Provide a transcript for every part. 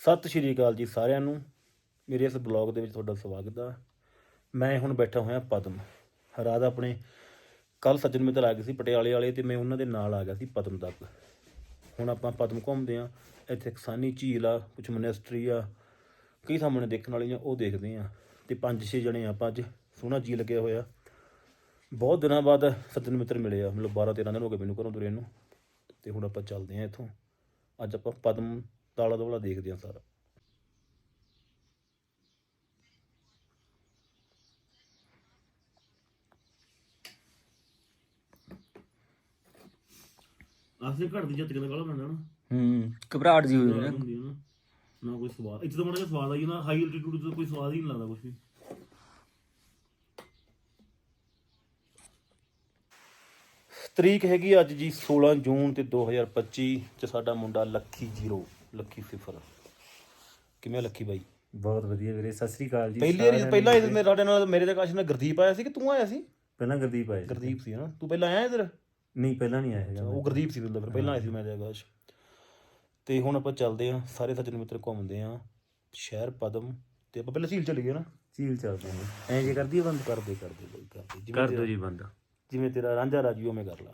ਸਤਿ ਸ਼੍ਰੀ ਅਕਾਲ ਜੀ ਸਾਰਿਆਂ ਨੂੰ। ਮੇਰੇ ਇਸ ਬਲੌਗ ਦੇ ਵਿੱਚ ਤੁਹਾਡਾ ਸਵਾਗਤ ਆ। ਮੈਂ ਹੁਣ ਬੈਠਾ ਹੋਇਆ ਪਦਮ। ਰਾਤ ਆਪਣੇ ਕੱਲ ਸੱਜਣ ਮਿੱਤਰ ਆ ਗਏ ਸੀ ਪਟਿਆਲੇ ਵਾਲੇ ਤੇ ਮੈਂ ਉਹਨਾਂ ਦੇ ਨਾਲ ਆ ਗਿਆ ਸੀ ਪਦਮ ਤੱਕ। ਹੁਣ ਆਪਾਂ ਪਦਮ ਘੁੰਮਦੇ ਆ ਇੱਥੇ ਕਿਸਾਨੀ ਝੀਲ ਆ ਕੁਝ ਮੋਨੈਸਟਰੀ ਆ, ਕਈ ਸਾਹਮਣੇ ਦੇਖਣ ਵਾਲੀਆਂ ਉਹ ਦੇਖਦੇ ਆ ਤੇ ਪੰਜ ਛੇ ਜਣੇ ਆਪਾਂ ਅੱਜ ਸੋਹਣਾ ਜੀ ਲੱਗਿਆ ਹੋਇਆ। ਬਹੁਤ ਦਿਨਾਂ ਬਾਅਦ ਸੱਜਣ ਮਿੱਤਰ ਮਿਲੇ ਆ। ਮਤਲਬ 12 13 ਦਿਨ ਹੋ ਗਏ ਮੈਨੂੰ ਘਰੋਂ ਤੁਰੇ ਨੂੰ। ਤੇ ਹੁਣ ਆਪਾਂ ਚੱਲਦੇ ਆ ਇੱਥੋਂ। ਅੱਜ ਆਪਾਂ ਪਦਮ ਤਾਲਾ ਦੋਲਾ ਦੇਖਦੇ ਆ ਸਾਰਾ। ਆਸੇ ਘੜ ਦੀ ਜੱਤ ਕਿੰਨਾ ਕਾਲਾ ਬਣਦਾ ਨਾ? ਹੂੰ ਘਬਰਾਹਟ ਜੀ ਹੋਈ ਨਾ ਹੁੰਦੀ ਹੈ ਨਾ। ਨਾ ਕੋਈ ਸਵਾਦ ਇੱਥੇ ਤਾਂ ਮਾੜਾ ਜਿਹਾ ਸਵਾਦ ਆਈ ਨਾ ਹਾਈ ਐਲਟੀਟਿਊਡ ਤੇ ਕੋਈ ਸਵਾਦ ਹੀ ਨਹੀਂ ਲੱਗਦਾ ਕੁਝ ਵੀ। ਤਰੀਕ ਹੈਗੀ ਅੱਜ ਜੀ 16 ਜੂਨ ਤੇ 2025 ਚ ਸਾਡਾ ਮੁੰਡਾ ਲੱਖੀ ਜ਼ੀਰੋ। ਲੱਖੀ ਸਿਫਰ ਕਿਵੇਂ ਆ ਲੱਖੀ ਬਾਈ? ਬਹੁਤ ਵਧੀਆ ਵੀਰੇ ਸਤਿ ਸ੍ਰੀ ਅਕਾਲ ਜੀ ਪਹਿਲੀ ਵਾਰੀ ਪਹਿਲਾਂ ਇਹ ਮੇਰੇ ਸਾਡੇ ਨਾਲ ਮੇਰੇ ਦੇ ਕਾਸ਼ ਨਾਲ ਗੁਰਦੀਪ ਆਇਆ ਸੀ ਕਿ ਤੂੰ ਆਇਆ ਸੀ? ਪਹਿਲਾਂ ਗੁਰਦੀਪ ਆਏ ਸੀ। ਗੁਰਦੀਪ ਸੀ ਨਾ ਤੂੰ ਪਹਿਲਾਂ ਆਇਆ ਇਧਰ? ਨਹੀਂ ਪਹਿਲਾਂ ਨਹੀਂ ਆਇਆ ਹੈਗਾ ਉਹ ਗੁਰਦੀਪ ਸੀ ਫਿਰ ਪਹਿਲਾਂ ਆਇਆ ਸੀ ਮੈਂ ਤੇ ਆਕਾਸ਼। ਤੇ ਹੁਣ ਆਪਾਂ ਚੱਲਦੇ ਆਂ ਸਾਰੇ ਸੱਜਣ ਮਿੱਤਰ ਘੁੰਮਦੇ ਆਂ ਸ਼ਹਿਰ ਪਦਮ ਤੇ ਆਪਾਂ ਪਹਿਲਾਂ ਝੀਲ ਚਲੇ ਗਏ ਨਾ। ਝੀਲ ਚੱਲਦੇ ਨੇ ਐਂ ਜੇ ਕਰਦੀ ਆ ਬੰਦ? ਕਰਦੇ ਕਰਦੇ ਬਾਈ ਕਰਦੇ। ਜਿਵੇਂ ਕਰ ਤੇਰਾ- ਦੋ ਜੀ ਬੰਦ। ਜਿਵੇਂ ਤੇਰਾ ਰਾਂਝਾ ਰਾਜੂ ਉਵੇਂ ਕਰ ਲਾ।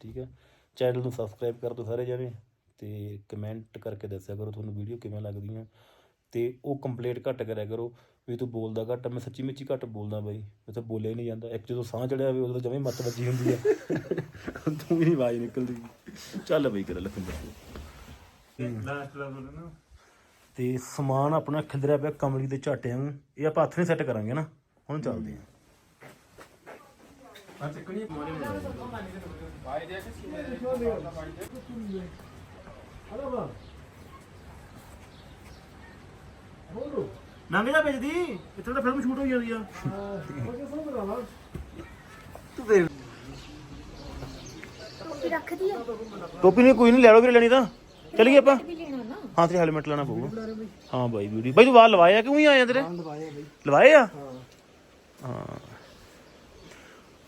ਠੀਕ ਹੈ ਚੈਨਲ ਨੂੰ ਸਬਸਕ੍ਰਾਈਬ ਕਰ ਦਿਓ ਸਾਰੇ ਜਣੇ। ਤੇ ਕਮੈਂਟ ਕਰਕੇ ਦੱਸਿਆ ਕਰੋ ਤੁਹਾਨੂੰ ਵੀਡੀਓ ਕਿਵੇਂ ਲੱਗਦੀਆਂ ਤੇ ਉਹ ਕੰਪਲੀਟ ਘੱਟ ਕਰਿਆ ਕਰੋ ਵੀ ਤੂੰ ਬੋਲਦਾ ਘੱਟ। ਮੈਂ ਸੱਚੀ ਮੁੱਚੀ ਘੱਟ ਬੋਲਦਾ ਬਾਈ ਮੈਂ ਤਾਂ ਬੋਲਿਆ ਹੀ ਨਹੀਂ ਜਾਂਦਾ। ਇੱਕ ਜਦੋਂ ਸਾਹ ਚੜਿਆ ਹੋਵੇ ਉਦੋਂ ਜਮੇ ਮੱਤ ਵੱਜੀ ਹੁੰਦੀ ਆ। ਤੂੰ ਵੀ ਨਹੀਂ ਆਵਾਜ਼ ਨਿਕਲਦੀ। ਚੱਲ ਬਈ ਕਰ ਲਖਿੰਦਰ ਤੇ ਸਮਾਨ ਆਪਣਾ ਖਿੰਦਰਿਆ ਪਿਆ ਕਮਲੀ ਦੇ ਝਾਟਿਆਂ ਨੂੰ। ਇਹ ਆਪਾਂ ਹੱਥ ਨਹੀਂ ਸੈੱਟ ਕਰਾਂਗੇ ਨਾ ਹੁਣ ਚੱਲਦੇ ਆਂ ਆ। ਚੱਕਣੀ ਮਾਰੇ ਨੰਗ ਜਾ ਭੇਜਦੀ ਇੱਥੇ ਤਾਂ ਫਿਲਮ ਸ਼ੂਟ ਹੋਈ ਜਾਂਦੀ ਆ। ਟੋਪੀ ਰੱਖਦੀ ਆ। ਟੋਪੀ ਨਹੀਂ ਕੋਈ ਨਹੀਂ ਲੈ ਲਓ ਵੀਰੇ ਲੈਣੀ ਤਾਂ। ਚੱਲੀਏ ਆਪਾਂ। ਹਾਂ ਤੇ ਹੈਲਮਟ ਲੈਣਾ ਪਊਗਾ। ਹਾਂ ਬਾਈ ਵੀਡੀਓ ਬਾਈ ਤੂੰ ਵਾਲ ਲਵਾਇਆ ਕਿਉਂ ਹੀ ਆਇਆ ਤੇਰੇ? ਲਵਾਏ ਆ? ਹਾਂ।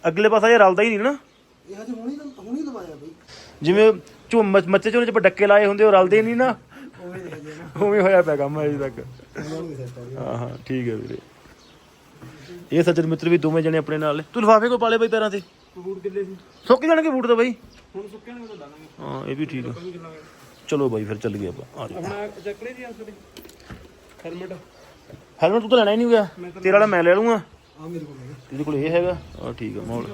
ਅਗਲੇ ਪਾਸਾ ਇਹ ਰਲਦਾ ਹੀ ਨਹੀਂ ਨਾ। ਇਹ ਹਜੇ ਹੁਣੀ ਤਾਂ ਹੁਣੀ ਦਵਾਇਆ ਬਈ। ਜਿਵੇਂ ਝੁੰਮ ਮੱਚੇ ਝੋਲੇ ਚ ਡੱਕੇ ਲਾਏ ਹੁੰਦੇ ਉਹ ਰਲਦੇ ਨਹੀਂ ਨਾ। ਉਵੇਂ ਹੋਇਆ ਪਿਆ ਕੰਮ ਅਜੇ ਤੱਕ। ਹਾਂ ਹਾਂ ਠੀਕ ਹੈ ਵੀਰੇ। ਇਹ ਸੱਜਣ ਮਿੱਤਰ ਵੀ ਦੋਵੇਂ ਜਣੇ ਆਪਣੇ ਨਾਲ ਨੇ। ਤੂੰ ਲਫਾਫੇ ਕੋ ਪਾਲੇ ਬਈ ਪੈਰਾਂ ਤੇ? ਬੂਟ ਕਿੱਲੇ ਸੀ। ਸੁੱਕ ਜਾਣਗੇ ਬੂਟ ਤਾਂ ਬਾਈ? ਹੁਣ ਸੁੱਕਿਆ ਨਹੀਂ ਤਾਂ ਲਾਵਾਂਗੇ ਹਾਂ ਇਹ ਵੀ ਠੀਕ ਆ। ਚਲੋ ਬਾਈ ਫਿਰ ਚੱਲ ਗਏ ਆਪਾਂ। ਆ ਜਾ ਹੁਣ ਚੱਕਲੇ ਜੀ। ਅੰਸਰੀ ਹੈਲਮਟ। ਹੈਲਮਟ ਤੂੰ ਤਾਂ ਲੈਣਾ ਹੀ ਨਹੀਂ ਹੋਇਆ ਤੇਰਾ ਵਾਲਾ ਮੈਂ ਲੈ ਲੂੰਗਾ ਆ ਮੇਰੇ ਕੋਲ ਹੈਗਾ। ਤੇਰੇ ਕੋਲ ਇਹ ਹੈਗਾ। ਆ ਠੀਕ ਆ ਮੋੜ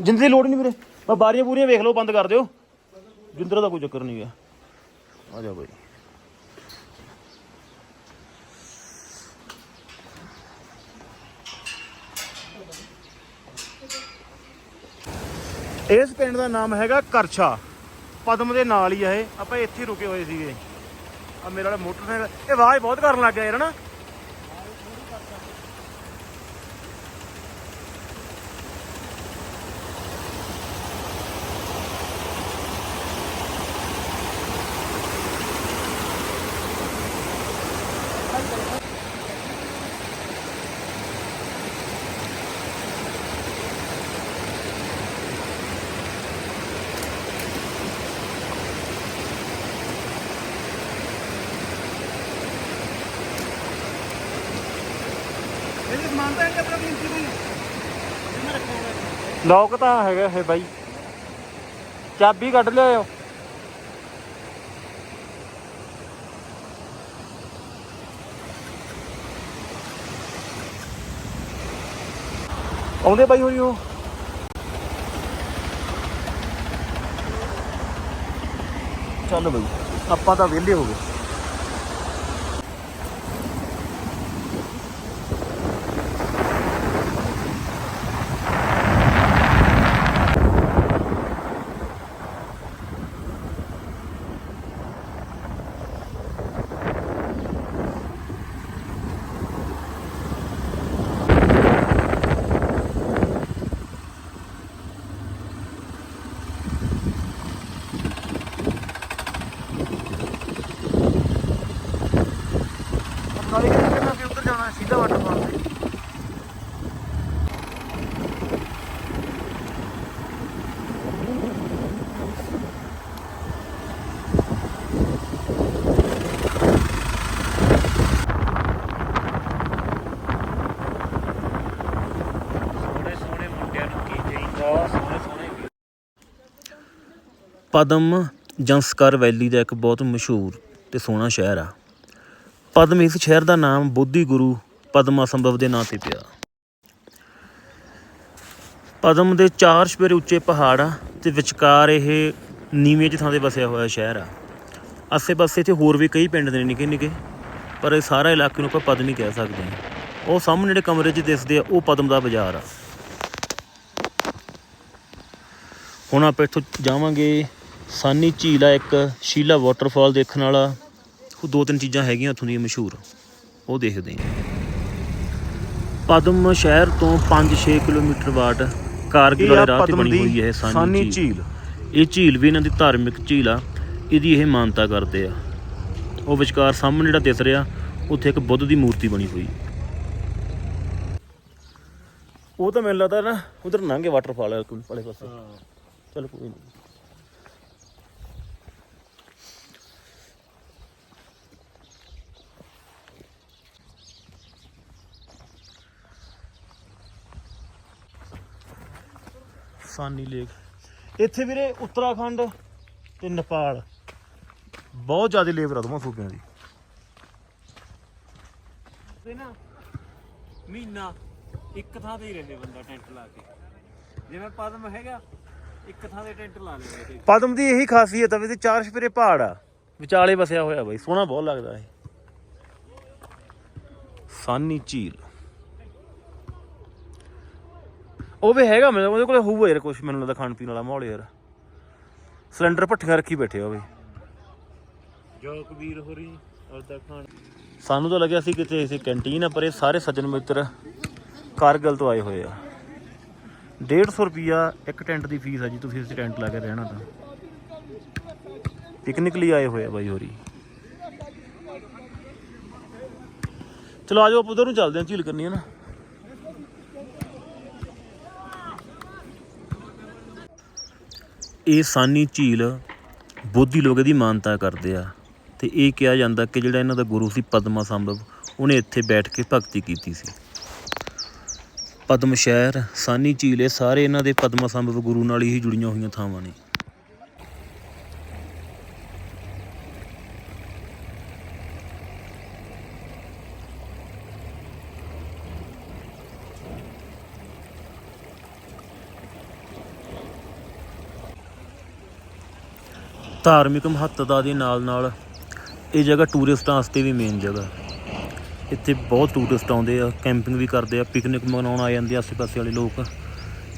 ਜਿੰਦ ਦੀ ਲੋੜ ਨਹੀਂ ਵੀਰੇ। ਬਸ ਬਾਰੀਆਂ ਪੂਰੀਆਂ ਵੇਖ ਲਓ ਬੰਦ ਕਰ ਦਿਓ। ਜਿੰਦਰ ਦਾ ਕੋਈ ਚੱਕਰ ਨਹੀਂ ਹੈ। ਆ ਜਾ ਬਾਈ। ਇਸ ਪਿੰਡ ਦਾ ਨਾਮ ਹੈਗਾ ਕਰਛਾ। ਪਦਮ ਦੇ ਨਾਲ ਹੀ ਆ ਇਹ। ਆਪਾਂ ਇੱਥੇ ਰੁਕੇ ਹੋਏ ਸੀਗੇ। ਆ ਮੇਰੇ ਵਾਲਾ ਮੋਟਰਸਾਈਕਲ ਇਹ ਆਵਾਜ਼ ਬਹੁਤ ਕਰਨ ਲੱਗ ਗਿਆ ਯਾਰ ਨਾ ਲੋਕ ਤਾਂ ਹੈਗਾ ਇਹ ਬਾਈ। ਚਾਬੀ ਕੱਢ ਲਿਆਓ ਆਉਂਦੇ ਬਾਈ ਹੋਈ ਉਹ। ਚੱਲ ਬਾਈ, ਆਪਾਂ ਤਾਂ ਵਿਹਲੇ ਹੋ ਗਏ। ਨਾਲੇ ਕਿਹਨਾਂ ਅਸੀਂ ਪਦਮ ਜੰਸਕਰ ਵੈਲੀ ਦਾ ਇੱਕ ਬਹੁਤ ਮਸ਼ਹੂਰ ਤੇ ਸੋਹਣਾ ਸ਼ਹਿਰ ਆ। ਪਦਮ ਇਸ ਸ਼ਹਿਰ ਦਾ ਨਾਮ ਬੋਧੀ ਗੁਰੂ ਪਦਮਾ ਸੰਭਵ ਦੇ ਨਾਂ ਤੇ ਪਿਆ। ਪਦਮ ਦੇ ਚਾਰ ਸਪੇਰੇ ਉੱਚੇ ਪਹਾੜ ਆ ਤੇ ਵਿਚਕਾਰ ਇਹ ਨੀਵੇਂ ਜਿਹੇ ਥਾਂ ਤੇ ਵਸਿਆ ਹੋਇਆ ਸ਼ਹਿਰ ਆ। ਆਸੇ-ਪਾਸੇ ਤੇ ਹੋਰ ਵੀ ਕਈ ਪਿੰਡ ਨੇ ਨਿੱਕੇ ਨਿੱਕੇ ਪਰ ਇਹ ਸਾਰਾ ਇਲਾਕੇ ਨੂੰ ਆਪਾਂ ਪਦਮ ਹੀ ਕਹਿ ਸਕਦੇ। ਹਾਂ ਉਹ ਸਾਹਮਣੇ ਜਿਹੜੇ ਕਮਰੇ 'ਚ ਦਿਸਦੇ ਆ, ਉਹ ਪਦਮ ਦਾ ਬਾਜ਼ਾਰ ਆ। ਹੁਣ ਆਪਾਂ ਇੱਥੋਂ ਜਾਵਾਂਗੇ। ਸਾਨੀ ਝੀਲ ਆ ਇੱਕ ਸ਼ੀਲਾ ਵਾਟਰਫਾਲ ਦੇਖਣ ਵਾਲਾ। ਦੋ ਤਿੰਨ ਚੀਜ਼ਾਂ ਹੈਗੀਆਂ ਉੱਥੋਂ ਦੀਆਂ ਮਸ਼ਹੂਰ। ਉਹ ਦੇਖਦੇ ਹਾਂ। ਪਦਮ ਸ਼ਹਿਰ ਤੋਂ 5-6 ਕਿਲੋਮੀਟਰ ਬਾਅਦ ਕਾਰਗਿਲ ਵਾਲੇ ਰਾਹ ਤੇ ਬਣੀ ਹੋਈ ਹੈ ਸਾਨੀ ਝੀਲ। ਇਹ ਝੀਲ ਵੀ ਇਹਨਾਂ ਦੀ ਧਾਰਮਿਕ ਝੀਲ ਆ। ਇਹਦੀ ਇਹ ਮਾਨਤਾ ਕਰਦੇ ਆ। ਉਹ ਵਿਚਕਾਰ ਸਾਹਮਣੇ ਜਿਹੜਾ ਦਿਸ ਰਿਹਾ ਉੱਥੇ ਇੱਕ ਬੁੱਧ ਦੀ ਮੂਰਤੀ ਬਣੀ ਹੋਈ। ਉਹ ਤਾਂ ਮੈਨੂੰ ਲੱਗਦਾ ਨਾ ਉਧਰ ਲੰਘੇ ਵਾਟਰਫਾਲ ਵਾਲੇ ਪਾਸੇ। ਚਲ ਕੋਈ ਨਹੀਂ ਸਾਨੀ ਲੇਕ ਇੱਥੇ ਵੀਰੇ ਉੱਤਰਾਖੰਡ ਤੇ ਨੇਪਾਲ। ਬਹੁਤ ਜ਼ਿਆਦਾ ਲੇਬਰ ਆ ਦੋਵਾਂ ਸੂਬਿਆਂ ਦੀ। ਤੇ ਨਾ ਮਹੀਨਾ ਇੱਕ ਥਾਂ ਤੇ ਹੀ ਰਹੇ ਬੰਦਾ ਟੈਂਟ ਲਾ ਕੇ। ਜਿਵੇਂ ਪਦਮ ਹੈਗਾ ਇੱਕ ਥਾਂ ਤੇ ਟੈਂਟ ਲਾ ਲਿਆ ਤੇ ਪਦਮ ਦੀ ਇਹੀ ਖਾਸੀਅਤ ਆ ਵੀ ਤੇ ਚਾਰ ਸਪਰੇ ਪਹਾੜ ਆ। ਵਿਚਾਲੇ ਵਸਿਆ ਹੋਇਆ ਬਾਈ ਸੋਹਣਾ ਬਹੁਤ ਲੱਗਦਾ ਇਹ। ਸਾਨੀ ਝੀਲ। ਉਹ ਵੀ ਹੈਗਾ ਮੈਨੂੰ ਉਹਦੇ ਕੋਲ ਹੋਊਗਾ ਯਾਰ ਕੁਝ ਮੈਨੂੰ ਲੱਗਦਾ ਖਾਣ ਪੀਣ ਵਾਲਾ ਮਾਹੌਲ ਯਾਰ। ਸਿਲੰਡਰ ਭੱਠੀਆਂ ਰੱਖੀ ਬੈਠੇ ਆ ਉਹ ਵੀ। ਜੋਕਵੀਰ ਹੋਰੀ ਉਹਦਾ ਖਾਣ ਸਾਨੂੰ ਤਾਂ ਲੱਗਿਆ ਸੀ ਕਿਤੇ ਇਸੇ ਕੈਂਟੀਨ ਆ ਪਰ ਇਹ ਸਾਰੇ ਸੱਜਣ ਮਿੱਤਰ ਕਾਰਗਲ ਤੋਂ ਆਏ ਹੋਏ ਆ। 150 ਰੁਪਿਆ ਇੱਕ ਟੈਂਟ ਦੀ ਫੀਸ ਆ ਜੀ ਤੁਸੀਂ ਇਸ ਟੈਂਟ ਲਾ ਕੇ ਰਹਿਣਾ ਤਾਂ। ਪਿਕਨਿਕ ਲਈ ਆਏ ਹੋਏ ਆ ਬਾਈ ਹੋਰੀ। ਚਲੋ ਆਜੋ ਆਪਾਂ ਉਧਰ ਨੂੰ ਚੱਲਦੇ ਹਾਂ ਝੀਲ ਕਰਨੀ ਹੈ ਨਾ। ਇਹ ਸਾਨੀ ਝੀਲ ਬੋਧੀ ਲੋਕ ਇਹਦੀ ਮਾਨਤਾ ਕਰਦੇ ਆ। ਅਤੇ ਇਹ ਕਿਹਾ ਜਾਂਦਾ ਕਿ ਜਿਹੜਾ ਇਹਨਾਂ ਦਾ ਗੁਰੂ ਸੀ ਪਦਮਾ ਸੰਭਵ, ਉਹਨੇ ਇੱਥੇ ਬੈਠ ਕੇ ਭਗਤੀ ਕੀਤੀ ਸੀ। ਪਦਮ ਸ਼ਹਿਰ ਸਾਨੀ ਝੀਲ, ਇਹ ਸਾਰੇ ਇਹਨਾਂ ਦੇ ਪਦਮਾ ਸੰਭਵ ਗੁਰੂ ਨਾਲ ਹੀ ਜੁੜੀਆਂ ਹੋਈਆਂ ਥਾਵਾਂ ਨੇ। ਧਾਰਮਿਕ ਮਹੱਤਤਾ ਦੇ ਨਾਲ ਨਾਲ ਇਹ ਜਗ੍ਹਾ ਟੂਰਿਸਟਾਂ ਵਾਸਤੇ ਵੀ ਮੇਨ ਜਗ੍ਹਾ ਇੱਥੇ ਬਹੁਤ ਟੂਰਿਸਟ ਆਉਂਦੇ ਆ ਕੈਂਪਿੰਗ ਵੀ ਕਰਦੇ ਆ ਪਿਕਨਿਕ ਮਨਾਉਣ ਆ ਜਾਂਦੇ ਆ ਆਸੇ-ਪਾਸੇ ਵਾਲੇ ਲੋਕ।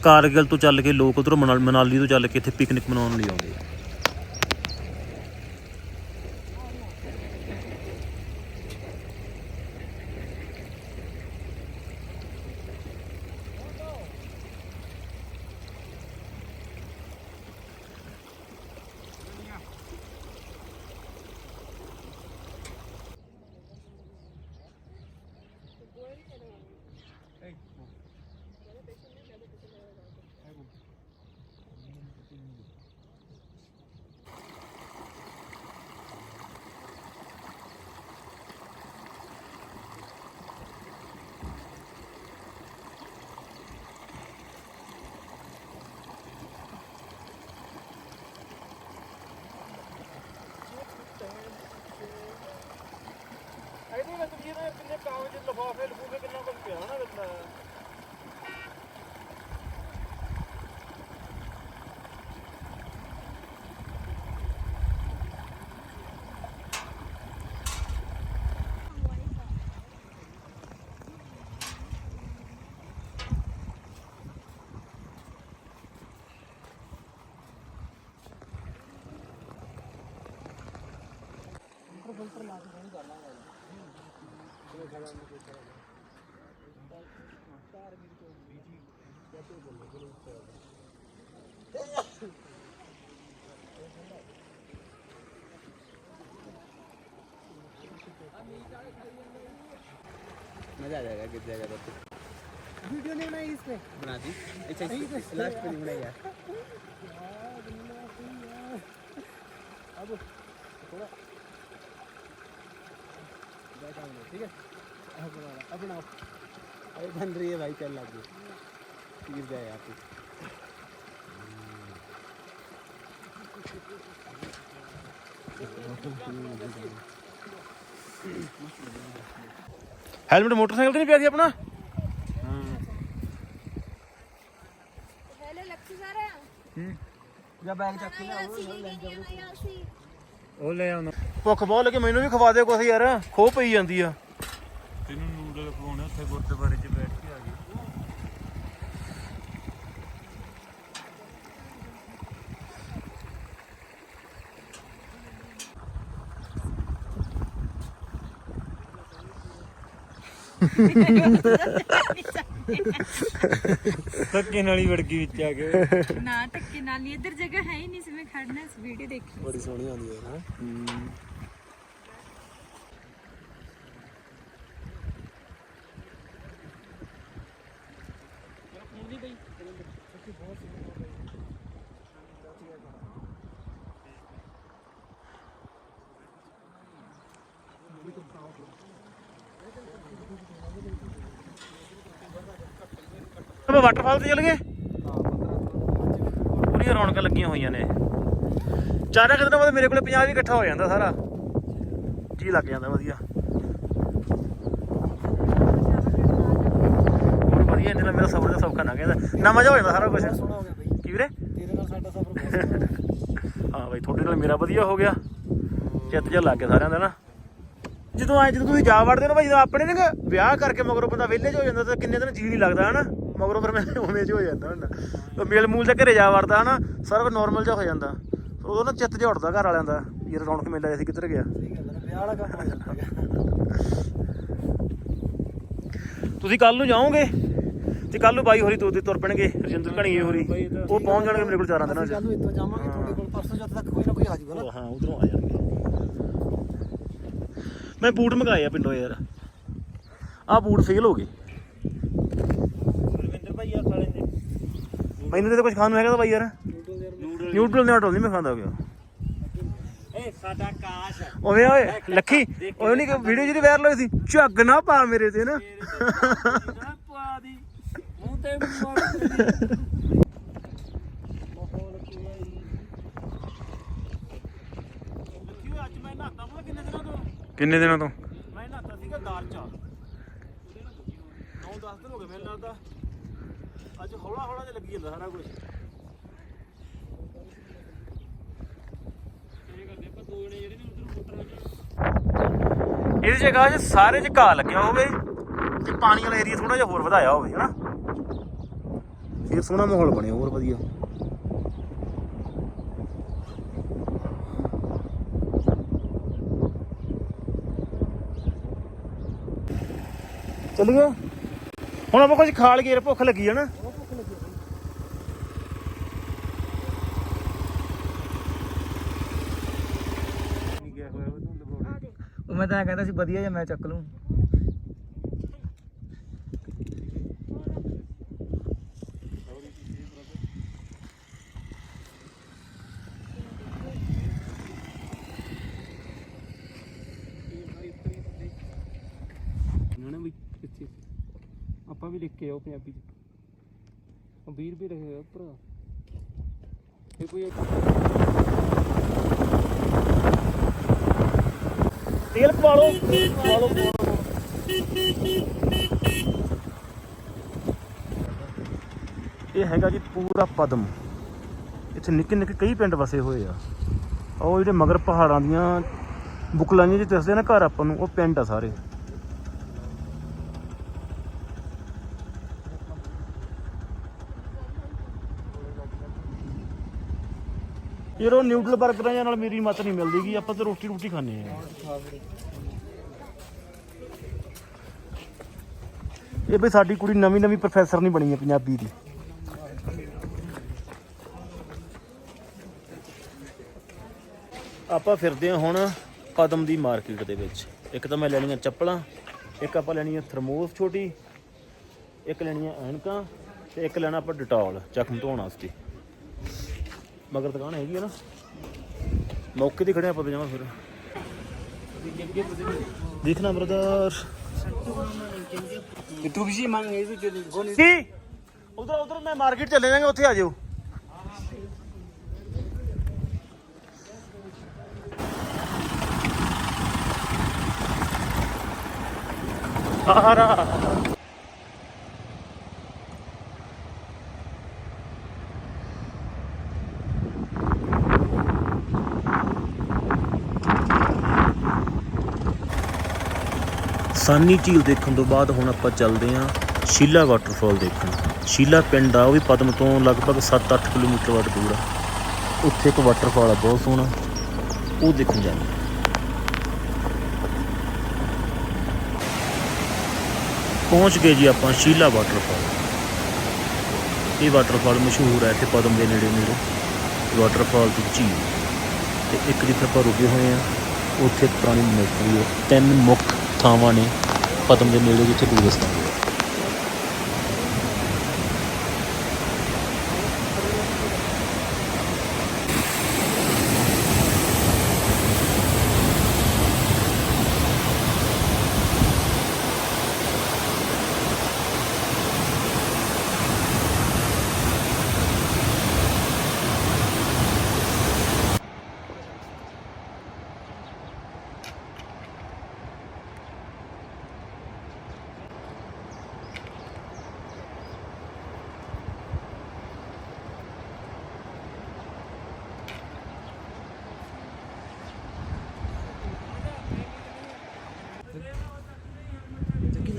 ਕਾਰਗਿਲ ਤੋਂ ਚੱਲ ਕੇ ਲੋਕ ਉਧਰੋਂ ਮਨਾਲੀ ਤੋਂ ਚੱਲ ਕੇ ਇੱਥੇ ਪਿਕਨਿਕ ਮਨਾਉਣ ਲਈ ਆਉਂਦੇ ਆ। ਇਹਦੇ ਵਿੱਚ ਕਿੰਨੇ ਕਾਗਜ਼ ਲਫਾਫੇ ਲਫੂਫੇ ਕਿੰਨਾ ਕੁਝ ਪਿਆ ਨਾ ਵਿੱਚ मजा आ जाएगा किस जगह पर वीडियो नहीं बनाई इसमें बना दी अच्छा लास्ट पे नहीं बनाया ठीक है अब बनाओ अब बनाओ अरे बन रही है भाई चल लग गिर जाएगा आप ਹੈਲਮਟ ਮੋਟਰਸਾਈਕਲ ਤੇ ਨਹੀਂ ਪਿਆ ਸੀ ਆਪਣਾ ਹੈਲੇ ਲੱਖੀ ਸਾਰੇ ਜਾਂ ਬੈਗ ਚੱਕ ਕੇ ਲਿਆਓ ਅਸੀਂ ਲੈ ਗਏ ਆ ਅਸੀਂ ਉਹ ਲੈ ਆਉਣਾ ਭੁੱਖ ਬਹੁਤ ਲੱਗੀ ਮੈਨੂੰ ਵੀ ਖਵਾ ਦੇ ਕੁਛ ਯਾਰ ਖੋ ਪਈ ਜਾਂਦੀ ਆ ਤੈਨੂੰ ਉੱਥੇ ਗੁਰਦੁਆਰੇ 'ਚ ਬੈਠ ਕੇ ਆ ਗਏ। ਧੱਕੇ ਨਾਲ ਹੀ ਵੜ ਗਈ ਵਿੱਚ ਆ ਕੇ ਨਾ ਧੱਕੇ ਨਾਲ ਨਹੀਂ। ਇੱਧਰ ਜਗ੍ਹਾ ਹੈ ਹੀ ਨਹੀਂ ਸੀ। ਮੈਂ ਖੜਨਾ ਸੀ ਵੀਡੀਓ ਦੇਖੀ ਬੜੀ ਸੋਹਣੀ ਆਉਂਦੀ ਹੈ ਨਾ। ਆਪਾਂ ਵਾਟਰਫਾਲ ਤੇ ਚੱਲ ਗਏ? ਪੂਰੀਆਂ ਰੌਣਕਾਂ ਲੱਗੀਆਂ ਹੋਈਆਂ ਨੇ। ਚਾਰਾ ਕਿਤੇ ਬਾਅਦ ਮੇਰੇ ਕੋਲੇ ਪੰਜਾਬ ਹੀ ਇਕੱਠਾ ਹੋ ਜਾਂਦਾ ਸਾਰਾ। ਜੀ ਲੱਗ ਜਾਂਦਾ ਵਧੀਆ। ਹੋਰ ਵਧੀਆ ਇਹਨਾਂ ਮੇਰਾ ਸਫ਼ਰ ਦਾ ਸੌਖਾ ਨਾ ਕਹਿੰਦਾ ਨਾ ਮਜ਼ਾ ਹੋ ਜਾਂਦਾ ਸਾਰਾ ਕੁਝ ਸੋਹਣਾ ਹੋ ਗਿਆ ਬਈ। ਕੀ ਵੀਰੇ? ਤੇਰੇ ਨਾਲ ਸਾਡਾ ਸੋਹਣਾ ਹਾਂ ਬਾਈ ਤੁਹਾਡੇ ਨਾਲ ਮੇਰਾ ਵਧੀਆ ਹੋ ਗਿਆ। ਚਿੱਤ ਜਿਹਾ ਲੱਗ ਗਿਆ ਸਾਰਿਆਂ ਦਾ ਨਾ। ਜਦੋਂ ਆਏ ਜਦੋਂ ਤੁਸੀਂ ਜਾ ਵੜਦੇ ਹੋ ਨਾ ਭਾਈ ਜਦੋਂ ਆਪਣੇ ਨੇ ਵਿਆਹ ਕਰਕੇ ਮਗਰੋਂ ਬੰਦਾ ਵਿਹਲੇ ਹੋ ਜਾਂਦਾ ਤਾਂ ਕਿੰਨੇ ਦਿਨ ਜੀ ਨਹੀਂ ਲੱਗਦਾ ਹਨਾ? ਮਗਰੋਂ ਫਿਰ ਮੈਂ ਉਵੇਂ 'ਚ ਹੋ ਜਾਂਦਾ ਹੁੰਦਾ। ਉਹ ਮੇਲ ਮੂਲ ਤੇ ਘਰੇ ਜਾ ਵੜਦਾ ਹਨਾ ਸਾਰਾ ਕੁਝ ਨਾਰਮਲ ਜਿਹਾ ਹੋ ਜਾਂਦਾ। ਉਦੋਂ ਨਾ ਚਿੱਤ ਜਿਹਾ ਉੱਠਦਾ ਘਰ ਵਾਲਿਆਂ ਦਾ ਯਾਰ ਰੌਣਕ ਮੇਲਾ ਸੀ ਕਿੱਧਰ ਗਿਆ? ਤੁਸੀਂ ਕੱਲ ਨੂੰ ਜਾਓਗੇ? ਤੇ ਕੱਲ ਨੂੰ ਬਾਈ ਹੋਰੀ ਤੋਂ ਤੁਰ ਪੈਣਗੇ ਰਜਿੰਦਰ ਘਣੀਏ ਹੋਰੀ। ਉਹ ਪਹੁੰਚ ਜਾਣਗੇ ਮੇਰੇ ਕੋਲ ਚਾਰਾਂ ਦਿਨਾਂ 'ਚ। ਕੱਲ ਨੂੰ ਇੱਥੋਂ ਜਾਵਾਂਗੇ ਤੁਹਾਡੇ ਕੋਲ ਪਰਸੋਂ ਜਦ ਤੱਕ ਕੋਈ ਨਾ ਕੋਈ ਆ ਜਾਊਗਾ ਨਾ। ਹਾਂ ਉਧਰੋਂ ਆ ਜਾਣਗੇ। ਮੈਂ ਬੂਟ ਮੰਗਾਏ ਆ ਪਿੰਡੋਂ ਯਾਰ। ਆਹ ਬੂਟ ਫੇਲ ਹੋ ਗਏ ਰਵਿੰਦਰ ਭਾਈ ਆ ਖਾ ਲੈਂਦੇ ਮੈਨੂੰ ਤੇ ਕੁਝ ਖਾਣ ਨੂੰ ਹੈਗਾ ਤਾਂ ਬਾਈ ਯਾਰ। ਨਿਊਟਰਲ ਨਿਊਟਰਲ ਨਹੀਂ ਮੈਂ ਖਾਂਦਾ ਗਿਆ ਏ ਸਾਡਾ ਕਾਸ਼ ਓਏ ਓਏ ਲੱਖੀ ਓਏ ਨਹੀਂ ਕਿ ਵੀਡੀਓ ਜਿਹੜੀ ਵਾਇਰਲ ਹੋਈ ਸੀ ਝੱਗ ਨਾ ਪਾ ਮੇਰੇ ਤੇ ਨਾ। ਪਾ ਦੀ। ਮੂੰਹ ਤੇ ਮਾਰ ਅੱਜ ਮੈਂ ਨਹਾਤਾ ਮੈਂ ਕਿੰਨੇ ਦਿਨਾਂ ਤੋਂ? ਕਿੰਨੇ ਦਿਨਾਂ ਤੋਂ? ਮੈਂ ਨਹਾਤਾ ਸੀਗਾ ਦਾਲ ਚ 9-10 ਦਿਨ ਹੋ ਗਏ ਮੈਨੂੰ ਲੱਗਦਾ ਅੱਜ ਹੌਲਾ ਹੌਲਾ ਜਿਹਾ ਲੱਗੀ ਜਾਂਦਾ ਸਾਰਾ ਕੁਝ ਇਹਦੀ ਜਗ੍ਹਾ 'ਚ ਸਾਰੇ 'ਚ ਘਾਹ ਲੱਗਿਆ ਹੋਵੇ ਤੇ ਪਾਣੀ ਵਾਲਾ ਏਰੀਆ ਥੋੜਾ ਜਿਹਾ ਹੋਰ ਵਧਾਇਆ ਹੋਵੇ, ਹਨਾ? ਫਿਰ ਸੋਹਣਾ ਮਾਹੌਲ ਬਣਿਆ, ਹੋਰ ਵਧੀਆ। ਚੱਲੀਏ। ਹੁਣ ਆਪਾਂ ਕੁਝ ਖਾ ਲਈਏ ਭੁੱਖ ਲੱਗੀ ਹੈ ਨਾ ਉਹ ਮੈਂ ਤਾਂ ਕਹਿੰਦਾ ਸੀ, ਵਧੀਆ ਜਿਹਾ ਮੈਂ ਚੱਕ ਲੂੰ। ਨਾ ਵੀ ਇੱਥੇ ਆਪਾਂ ਵੀ ਲਿਖ ਕੇ ਆਓ ਪੰਜਾਬੀ ਚ। ਉਹ 20 ਰੁਪਏ ਰਹੇ ਭਰਾ। ਇਹ ਕੋਈ ਤੇਲ ਪਵਾ ਲਓ। ਪਵਾ ਲਓ ਇਹ ਹੈਗਾ ਜੀ ਪੂਰਾ ਪਦਮ। ਇੱਥੇ ਨਿੱਕੇ ਨਿੱਕੇ ਕਈ ਪਿੰਡ ਵਸੇ ਹੋਏ ਆ। ਉਹ ਜਿਹੜੇ ਮਗਰ ਪਹਾੜਾਂ ਦੀਆਂ ਬੁਕਲਾਂ ਜਿਹੇ ਦੱਸਦੇ ਨਾ ਘਰ ਆਪਾਂ ਨੂੰ, ਉਹ ਪਿੰਡ ਆ ਸਾਰੇ। ਯਾਰ ਉਹ ਨਿਊਡਲ 버ਗਰਾਂ ਜਿਹੇ ਨਾਲ ਮੇਰੀ ਮਤ ਨਹੀਂ ਮਿਲਦੀ ਗੀ ਆਪਾਂ ਤਾਂ ਰੋਟੀ ਰੋਟੀ ਖਾਂਦੇ ਆ ਇਹ ਵੀ ਸਾਡੀ ਕੁੜੀ ਨਵੀਂ ਨਵੀਂ ਪ੍ਰੋਫੈਸਰ ਨਹੀਂ ਬਣੀ ਹੈ ਪੰਜਾਬੀ ਦੀ। ਆਪਾਂ ਫਿਰਦੇ ਹਾਂ ਹੁਣ ਕਦਮ ਦੀ ਮਾਰਕੀਟ ਦੇ ਵਿੱਚ। ਇੱਕ ਤਾਂ ਮੈਂ ਲੈਣੀਆਂ ਚੱਪਲਾਂ, ਇੱਕ ਆਪਾਂ ਲੈਣੀ ਹੈ ਥਰਮੋਸ ਛੋਟੀ, ਇੱਕ ਲੈਣੀ ਹੈ ਐਨਕਾਂ ਤੇ ਇੱਕ ਲੈਣਾ ਆਪਾਂ ਡਟੋਲ ਜ਼ਖਮ ਧੋਣ ਵਾਸਤੇ। ਮਗਰ ਦੁਕਾਨ ਹੈਗੀ ਹੈ ਨਾ। ਮੌਕੇ ਤੇ ਖੜੇ ਆਪਾਂ ਤੇ ਫਿਰ। ਦੇਖਣਾ ਬ੍ਰਦਰ। ਤੂੰ ਵੀ ਮੰਗ ਇਹ ਤੂੰ ਗੋਨੀ ਉਧਰ ਉਧਰ ਮੈਂ ਮਾਰਕੀਟ ਚੱਲੇ ਜਾਾਂਗੇ ਉੱਥੇ ਆ ਜਿਓ ਸਾਰਾ ਸਾਨੀ ਝੀਲ ਦੇਖਣ ਤੋਂ ਬਾਅਦ ਹੁਣ ਆਪਾਂ ਚੱਲਦੇ ਹਾਂ ਸ਼ੀਲਾ ਵਾਟਰਫਾਲ ਦੇਖਣ। ਸ਼ੀਲਾ ਪਿੰਡ ਆ, ਉਹ ਵੀ ਪਦਮ ਤੋਂ ਲਗਭਗ 7-8 ਕਿਲੋਮੀਟਰ ਵੱਟ ਦੂਰ ਆ। ਉੱਥੇ ਇੱਕ ਵਾਟਰਫਾਲ ਆ, ਬਹੁਤ ਸੋਹਣਾ। ਉਹ ਦੇਖਣ ਜਾਂਦੇ ਹਾਂ। ਪਹੁੰਚ ਗਏ ਜੀ ਆਪਾਂ ਸ਼ੀਲਾ ਵਾਟਰਫਾਲ ਇਹ ਵਾਟਰਫਾਲ ਮਸ਼ਹੂਰ ਹੈ ਇੱਥੇ ਪਦਮ ਦੇ ਨੇੜੇ ਨੇੜੇ ਵਾਟਰਫਾਲ ਦੀ ਝੀਲ। ਤੇ ਇੱਕ ਜਿੱਥੇ ਆਪਾਂ ਰੁਕੇ ਹੋਏ ਆ ਉੱਥੇ ਪੁਰਾਣੀ ਮਿਲਟਰੀ ਹੈ, ਤਿੰਨ ਮੁੱਖ ਥਾਵਾਂ ਨੇ ਪਦਮ ਦੇ ਨੇੜੇ ਜਿੱਥੇ ਟੂਰਿਸਟ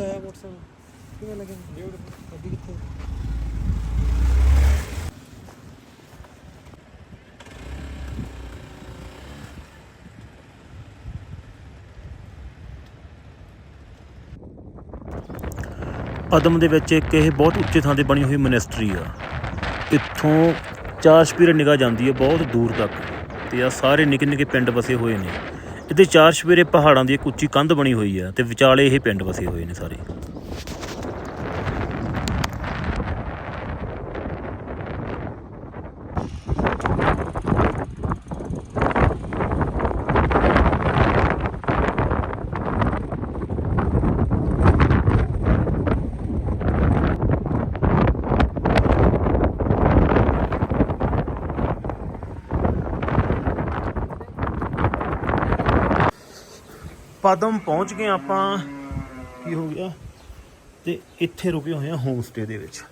ਲਾਇਆ ਮੋਟਰਸਾਈਕਲ ਕਿਵੇਂ ਲੱਗੇ? ਗੱਡੀ ਕਿੱਥੇ? ਪਦਮ ਦੇ ਵਿੱਚ ਇੱਕ ਇਹ ਬਹੁਤ ਉੱਚੇ ਥਾਂ ਤੇ ਬਣੀ ਹੋਈ ਮਨਿਸਟਰੀ ਆ। ਇੱਥੋਂ ਚਾਰ ਸਪੀਰ ਨਿਗਾਹ ਜਾਂਦੀ ਹੈ ਬਹੁਤ ਦੂਰ ਤੱਕ। ਤੇ ਆ ਸਾਰੇ ਨਿੱਕੇ ਨਿੱਕੇ ਪਿੰਡ ਵਸੇ ਹੋਏ ਨੇ। ਇਹਦੇ ਚਾਰ ਸਵੇਰੇ ਪਹਾੜਾਂ ਦੀ ਇੱਕ ਉੱਚੀ ਕੰਧ ਬਣੀ ਹੋਈ ਆ ਤੇ ਵਿਚਾਲੇ ਇਹ ਪਿੰਡ ਵਸੇ ਹੋਏ ਨੇ ਸਾਰੇ। ਪਦਮ ਪਹੁੰਚ ਗਏ ਆਪਾਂ। ਕੀ ਹੋ ਗਿਆ? ਤੇ ਇੱਥੇ ਰੁਕੇ ਹੋਏ ਆ ਹੋਮ ਸਟੇ ਦੇ ਵਿੱਚ।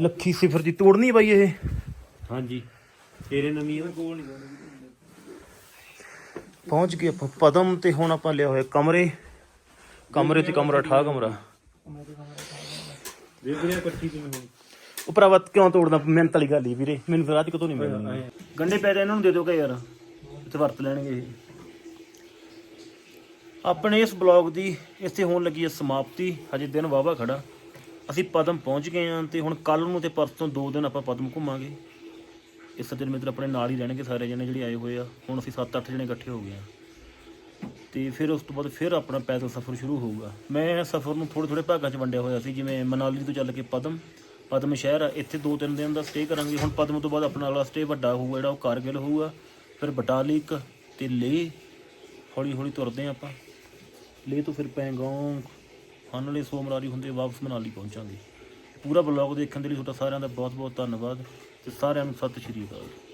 ਲੱਖੀ ਸਿਫਰ ਦੀ ਤੋੜਨੀ ਬਾਈ ਇਹ। ਹਾਂਜੀ। ਤੇਰੇ ਨਵੀਂ ਇਹਦਾ ਕੋਲ ਨਹੀਂ ਪਹੁੰਚ ਗਏ ਆਪਾਂ ਪਦਮ ਤੇ ਹੁਣ ਆਪਾਂ ਲਿਆ ਹੋਇਆ ਕਮਰੇ। ਕਮਰੇ ਤੇ ਕਮਰਾ ਠਾ ਕਮਰਾ। ਵੇ ਵੀਰੇ ਇਕੱਠੀ ਕਿਵੇਂ ਹੋਣੀ ਉਹ ਭਰਾਵਾ ਕਿਉਂ ਤੋੜਦਾ ਮਿਹਨਤ ਵਾਲੀ ਗੱਲ ਹੀ ਵੀਰੇ। ਮੈਨੂੰ ਫਿਰ ਅੱਜ ਕਦੋਂ ਨਹੀਂ ਮਿਲਣੀ। ਗੰਡੇ ਪੈ ਤੇ ਇਹਨਾਂ ਨੂੰ ਦੇ ਦਿਓ ਕਿ ਯਾਰ। ਇੱਥੇ ਵਰਤ ਲੈਣਗੇ ਇਹ। ਆਪਣੇ ਇਸ ਬਲੌਗ ਦੀ ਇੱਥੇ ਹੋਣ ਲੱਗੀ ਹੈ ਸਮਾਪਤੀ। ਹਜੇ ਦਿਨ ਵਾਵਾ ਖੜਾ। ਅਸੀਂ ਪਦਮ ਪਹੁੰਚ ਗਏ ਹਾਂ ਤੇ ਹੁਣ ਕੱਲ ਨੂੰ ਤੇ ਪਰਸੋਂ ਦੋ ਦਿਨ ਆਪਾਂ ਪਦਮ ਘੁੰਮਾਂਗੇ। ਇਸ ਸੱਜਣ ਮਿੱਤਰ ਆਪਣੇ ਨਾਲ ਹੀ ਰਹਿਣਗੇ ਸਾਰੇ ਜਣੇ ਜਿਹੜੇ ਆਏ ਹੋਏ ਆ। ਹੁਣ ਅਸੀਂ 7-8 ਜਣੇ ਇਕੱਠੇ ਹੋ ਗਏ ਆ ਤੇ ਫਿਰ ਉਸ ਤੋਂ ਬਾਅਦ ਫਿਰ ਆਪਣਾ ਪੈਦਲ ਸਫ਼ਰ ਸ਼ੁਰੂ ਹੋਊਗਾ। ਮੈਂ ਸਫ਼ਰ ਨੂੰ ਥੋੜੇ ਥੋੜੇ ਭਾਗਾਂ 'ਚ ਵੰਡਿਆ ਹੋਇਆ ਸੀ, ਜਿਵੇਂ ਮਨਾਲੀ ਤੋਂ ਚੱਲ ਕੇ ਪਦਮ ਪਦਮ ਸ਼ਹਿਰ ਆ ਇੱਥੇ ਦੋ ਤਿੰਨ ਦਿਨ ਦਾ ਸਟੇ ਕਰਾਂਗੇ। ਹੁਣ ਪਦਮ ਤੋਂ ਬਾਅਦ ਆਪਣਾ ਅਗਲਾ ਸਟੇ ਵੱਡਾ ਹੋਊਗਾ, ਜਿਹੜਾ ਉਹ ਕਾਰਗਿਲ ਹੋਊਗਾ। ਫਿਰ ਬਟਾਲਿਕ ਤੇ ਲੇਹ, ਹੌਲੀ ਹੌਲੀ ਤੁਰਦੇ ਆ ਆਪਾਂ। ਲੇਹ ਤੋਂ ਫਿਰ ਪੈਂਗੋਂਗ ਫਨਲੇ ਸੋਮਰਾਰੀ ਹੁੰਦੇ ਵਾਪਸ ਮਨਾਲੀ ਪਹੁੰਚਾਂਗੇ। ਪੂਰਾ ਬਲੌਗ ਦੇਖਣ ਦੇ ਲਈ ਤੁਹਾਡਾ ਸਾਰਿਆਂ ਦਾ ਬਹੁਤ ਬਹੁਤ ਧੰਨਵਾਦ ਤੇ ਸਾਰਿਆਂ ਨੂੰ ਸਤਿ ਸ਼੍ਰੀ ਅਕਾਲ।